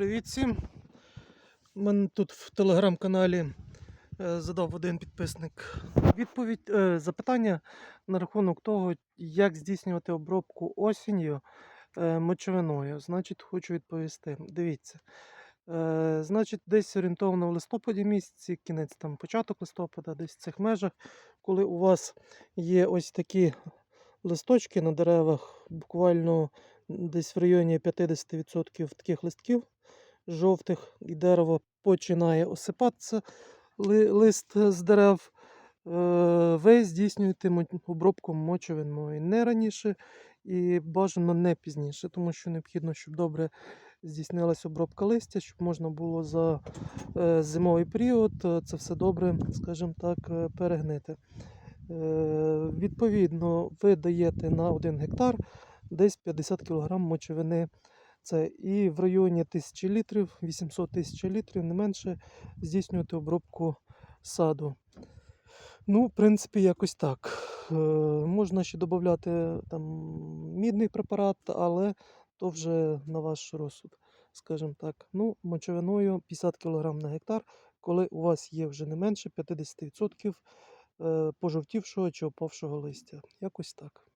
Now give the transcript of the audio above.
Привіт всім. Мене тут в телеграм-каналі е, задав один підписник відповідь, е, запитання на рахунок того, як здійснювати обробку осінню е, мочовиною. Значить, хочу відповісти. Дивіться. Значить, десь орієнтовно в листопаді місяці, кінець там початок листопада, десь в цих межах, коли у вас є ось такі листочки на деревах, буквально десь в районі 50% таких листків жовтих, і дерево починає осипатися ли- лист з дерев. е, Ви здійснюєте обробку мочовиною не раніше і бажано не пізніше, тому що необхідно, щоб добре здійснилася обробка листя, щоб можна було за е, зимовий період е, це все добре, скажімо так, перегнити. Відповідно, ви даєте на 1 гектар десь 50 кг мочовини. Це і в районі 1000 літрів, 800 тисяч літрів, не менше здійснювати обробку саду. Ну, в принципі, якось так. Е, можна ще додати там мідний препарат, але то вже на ваш розсуд, скажімо так. Ну, мочовиною 50 кг на гектар, коли у вас є вже не менше 50% е, пожовтівшого чи опавшого листя. Якось так.